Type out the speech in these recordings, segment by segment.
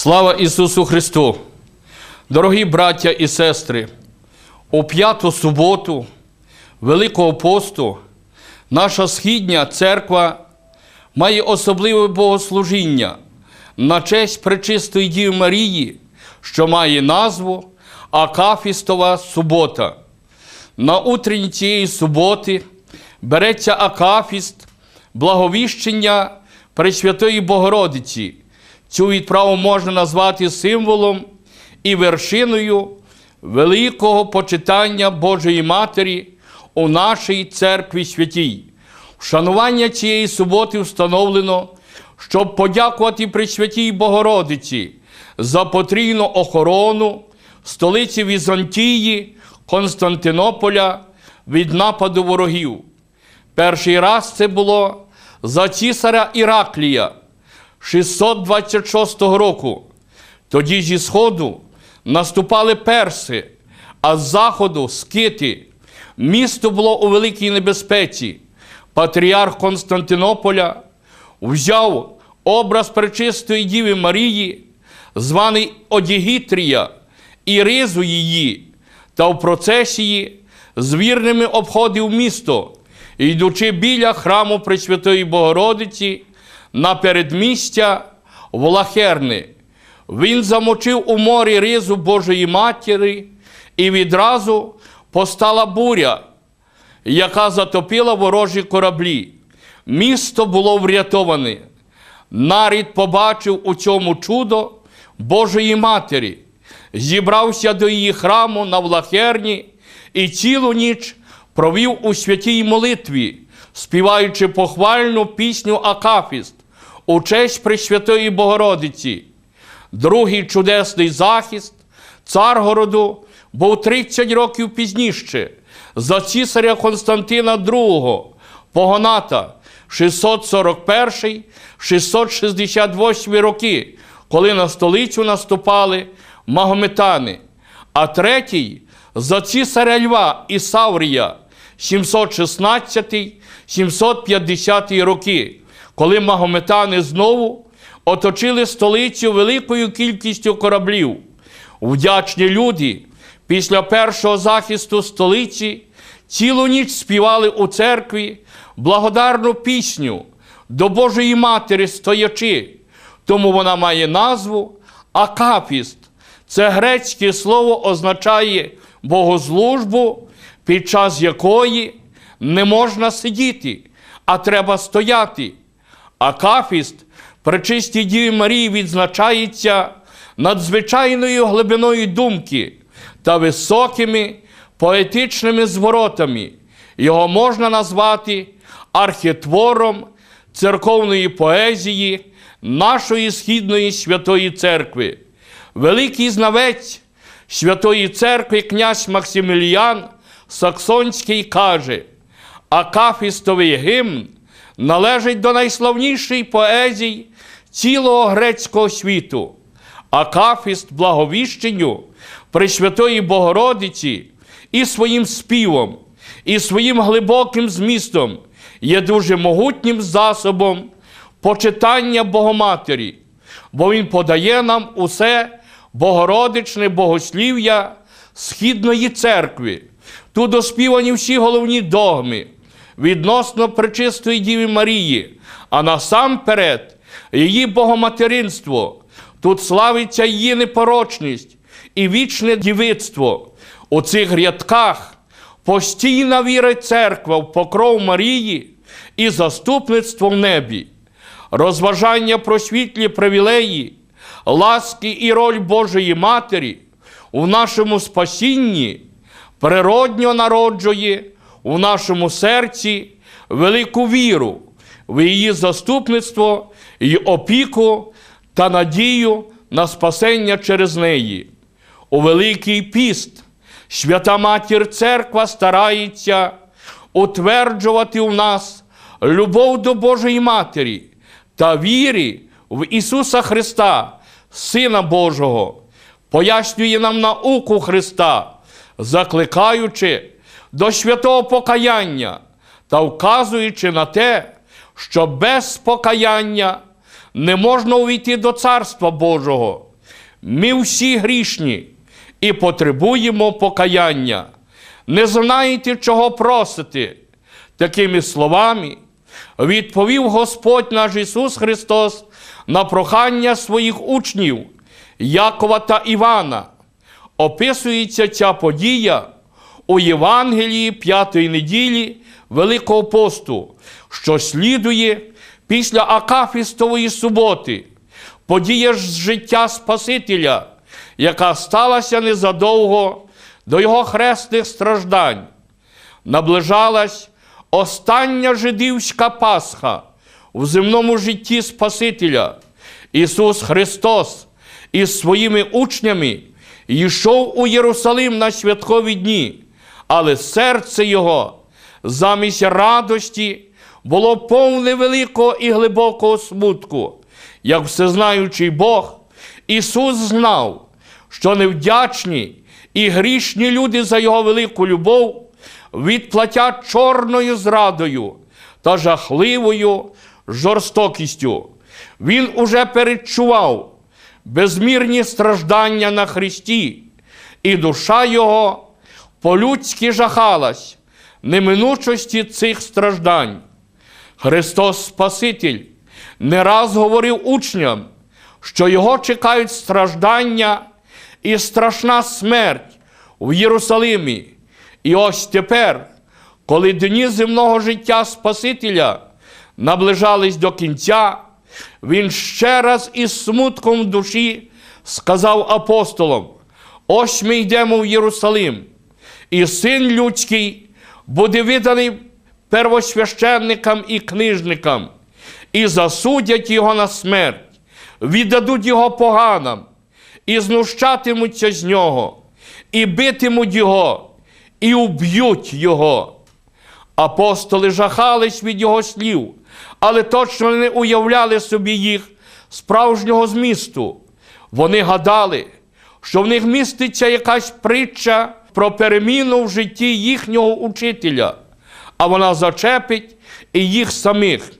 Слава Ісусу Христу! Дорогі браття і сестри, у п'яту суботу Великого посту наша східня церква має особливе богослужіння на честь Пречистої Діви Марії, що має назву Акафістова субота. На утренні цієї суботи береться Акафіст, благовіщення Пресвятої Богородиці. Цю відправу можна назвати символом і вершиною великого почитання Божої Матері у нашій церкві святій. Вшанування цієї суботи встановлено, щоб подякувати Пресвятій Богородиці за потрійну охорону столиці Візантії, Константинополя від нападу ворогів. Перший раз це було за цісаря Іраклія 626 року. Тоді зі сходу наступали перси, а з заходу скити. Місто було у великій небезпеці. Патріарх Константинополя взяв образ Пречистої Діви Марії, званий Одігітрія, і ризу її, та в процесії з вірними обходив місто, йдучи біля храму Пресвятої Богородиці на передмістя Волахерни. Він замочив у морі ризу Божої Матері, і відразу постала буря, яка затопила ворожі кораблі. Місто було врятоване. Нарід побачив у цьому чудо Божої Матері, зібрався до її храму на Влахерні і цілу ніч провів у святій молитві, співаючи похвальну пісню Акафіст у честь Пресвятої Богородиці. Другий чудесний захист Царгороду був 30 років пізніше за цісаря Константина II, Погоната 641-668 роки, коли на столицю наступали магометани, а третій за цісаря Льва і Саврія 716-750 роки, коли магометани знову оточили столицю великою кількістю кораблів. Вдячні люди після першого захисту столиці цілу ніч співали у церкві благодарну пісню до Божої Матері стоячи, тому вона має назву Акафіст. Це грецьке слово означає богослужбу, під час якої не можна сидіти, а треба стояти. Акафіст при чистій Діві Марії відзначається надзвичайною глибиною думки та високими поетичними зворотами. Його можна назвати архітвором церковної поезії нашої Східної Святої Церкви. Великий знавець Святої Церкви князь Максиміліян Саксонський каже, Акафістовий гімн належить до найславнішої поезії цілого грецького світу. Акафіст благовіщенню Пресвятої Богородиці і своїм співом, і своїм глибоким змістом є дуже могутнім засобом почитання Богоматері, бо Він подає нам усе богородичне богослів'я Східної церкви. Тут оспівані всі головні догми відносно Пречистої Діви Марії, а насамперед її богоматеринство. Тут славиться її непорочність і вічне дівицтво. У цих рядках постійна віра церква в покров Марії і заступництво в небі, розважання про світлі привілеї, ласки і роль Божої Матері у нашому спасінні природньо народжує у нашому серці велику віру в її заступництво і опіку та надію на спасення через неї. У Великий піст свята Матір Церква старається утверджувати у нас любов до Божої Матері та вірі в Ісуса Христа, Сина Божого, пояснює нам науку Христа, закликаючи до святого покаяння та вказуючи на те, що без покаяння не можна увійти до Царства Божого. Ми всі грішні і потребуємо покаяння. Не знаєте, чого просити. Такими словами відповів Господь наш Ісус Христос на прохання своїх учнів Якова та Івана. Описується ця подія у Євангелії п'ятої неділі Великого посту, що слідує після Акафістової суботи, подія з життя Спасителя, яка сталася незадовго до його хресних страждань. Наближалась остання жидівська Пасха в земному житті Спасителя. Ісус Христос із своїми учнями йшов у Єрусалим на святкові дні, але серце Його замість радості було повне великого і глибокого смутку. Як всезнаючий Бог, Ісус знав, що невдячні і грішні люди за Його велику любов відплатять чорною зрадою та жахливою жорстокістю. Він уже передчував безмірні страждання на Христі, і душа Його по-людськи жахалась неминучості цих страждань. Христос Спаситель не раз говорив учням, що його чекають страждання і страшна смерть в Єрусалимі. І ось тепер, коли дні земного життя Спасителя наближались до кінця, він ще раз із смутком душі сказав апостолам: ось ми йдемо в Єрусалим, і син людський буде виданий первосвященникам і книжникам, і засудять його на смерть, віддадуть його поганам, і знущатимуться з нього, і битимуть його, і уб'ють його. Апостоли жахались від його слів, але точно не уявляли собі їх справжнього змісту. Вони гадали, що в них міститься якась притча про переміну в житті їхнього учителя, а вона зачепить і їх самих.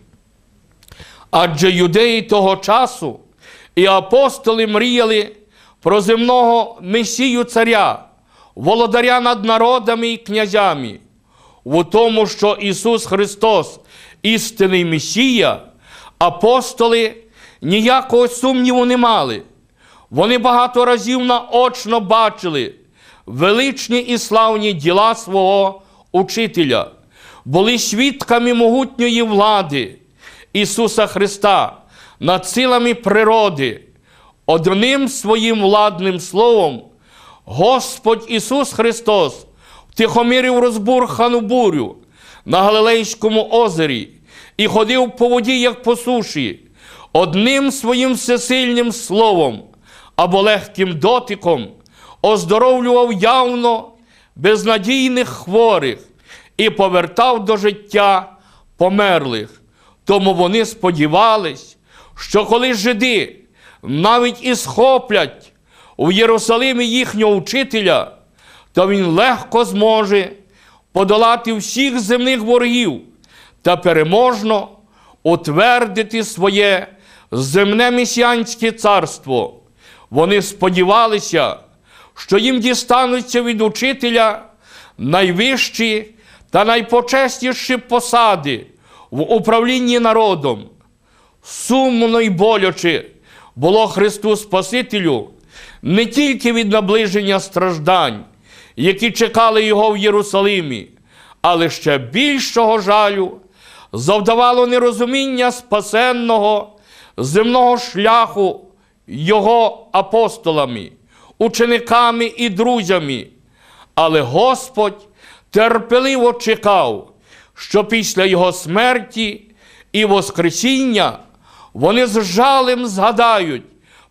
Адже юдеї того часу і апостоли мріяли про земного месію царя, володаря над народами і князями. У тому, що Ісус Христос істинний Месія, апостоли ніякого сумніву не мали. Вони багато разів наочно бачили величні і славні діла свого учителя, були свідками могутньої влади Ісуса Христа над силами природи. Одним своїм владним словом Господь Ісус Христос втихомирив розбурхану бурю на Галилейському озері і ходив по воді, як по суші, одним своїм всесильним словом або легким дотиком оздоровлював явно безнадійних хворих і повертав до життя померлих. Тому вони сподівались, що коли жиди навіть і схоплять у Єрусалимі їхнього учителя, то він легко зможе подолати всіх земних ворогів та переможно утвердити своє земне месіанське царство. Вони сподівалися, що їм дістануться від учителя найвищі та найпочесніші посади в управлінні народом. Сумно й боляче було Христу Спасителю не тільки від наближення страждань, які чекали його в Єрусалимі, але ще більшого жалю завдавало нерозуміння спасенного земного шляху його апостолами, учениками і друзями. Але Господь терпеливо чекав, що після Його смерті і Воскресіння вони з жалем згадають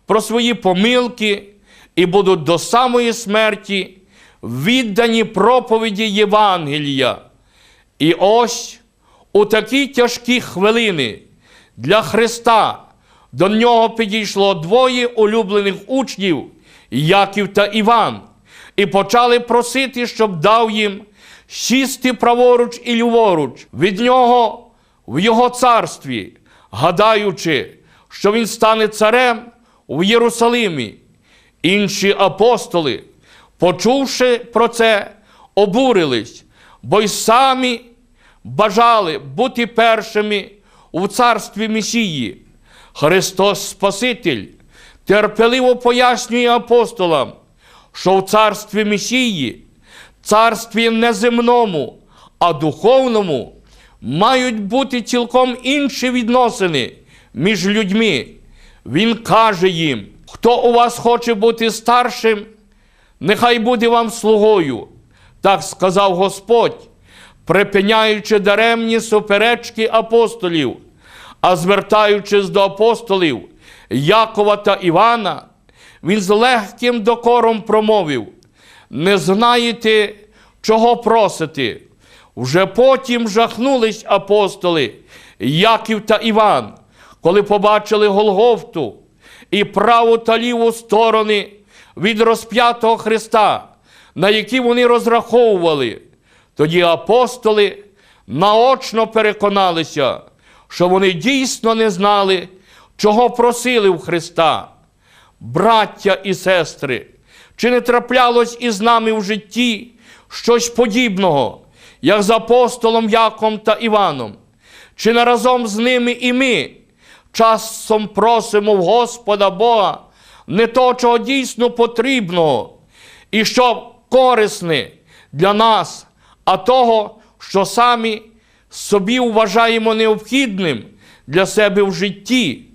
про свої помилки і будуть до самої смерті віддані проповіді Євангелія. І ось у такі тяжкі хвилини для Христа до нього підійшло двоє улюблених учнів, Яків та Іван, і почали просити, щоб дав їм сісти праворуч і ліворуч від нього в його царстві, гадаючи, що він стане царем у Єрусалимі. Інші апостоли, почувши про це, обурились, бо й самі бажали бути першими у царстві Месії. Христос Спаситель терпеливо пояснює апостолам, що в царстві Месії, царстві не земному, а духовному, мають бути цілком інші відносини між людьми. Він каже їм, хто у вас хоче бути старшим, нехай буде вам слугою. Так сказав Господь, припиняючи даремні суперечки апостолів, а звертаючись до апостолів Якова та Івана, він з легким докором промовив: не знаєте, чого просити. Вже потім жахнулись апостоли Яків та Іван, коли побачили Голгофту і праву та ліву сторони від розп'ятого Христа, на які вони розраховували. Тоді апостоли наочно переконалися, що вони дійсно не знали, чого просили в Христа. Браття і сестри, чи не траплялось із нами в житті щось подібного, як з апостолом Яком та Іваном? Чи не разом з ними і ми часом просимо в Господа Бога не то, чого дійсно потрібного, і що корисне для нас, а того, що самі собі вважаємо необхідним для себе в житті?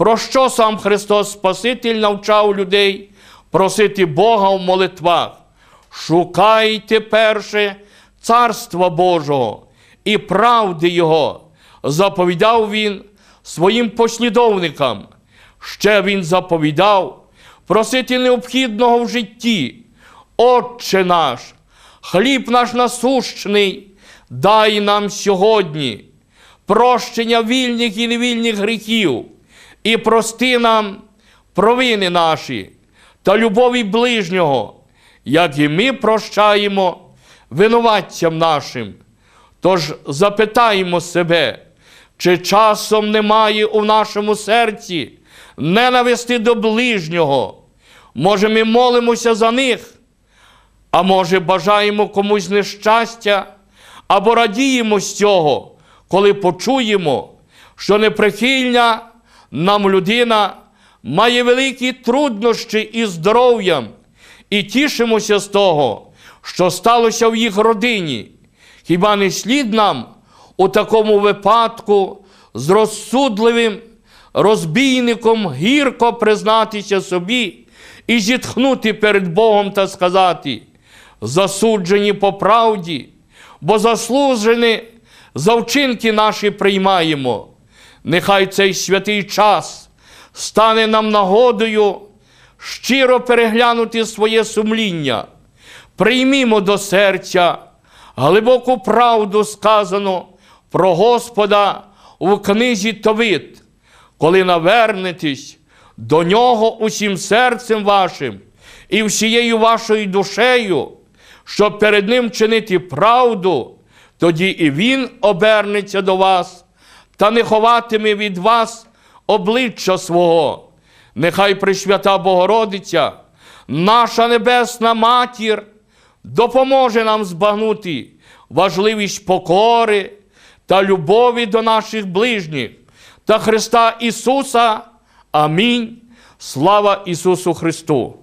Про що сам Христос Спаситель навчав людей просити Бога в молитвах? Шукайте перше Царства Божого і правди Його, заповідав Він своїм послідовникам. Ще Він заповідав просити необхідного в житті. Отче наш, хліб наш насущний, дай нам сьогодні прощення вільних і невільних гріхів і прости нам провини наші та любові ближнього, як і ми прощаємо винуватцям нашим. Тож запитаємо себе, чи часом немає у нашому серці ненависти до ближнього. Може, ми молимося за них, а може, бажаємо комусь нещастя, або радіємо з цього, коли почуємо, що неприхильна нам людина має великі труднощі із здоров'ям, і тішимося з того, що сталося в їх родині. Хіба не слід нам у такому випадку з розсудливим розбійником гірко признатися собі і зітхнути перед Богом та сказати, засуджені по правді, бо заслужені за вчинки наші приймаємо. Нехай цей святий час стане нам нагодою щиро переглянути своє сумління. Приймімо до серця глибоку правду сказано про Господа у книзі Товит, коли навернетесь до нього усім серцем вашим і всією вашою душею, щоб перед ним чинити правду, тоді і Він обернеться до вас та не ховатиме від вас обличчя свого. Нехай Пресвята Богородиця, наша Небесна Матір, допоможе нам збагнути важливість покори та любові до наших ближніх та Христа Ісуса. Амінь. Слава Ісусу Христу!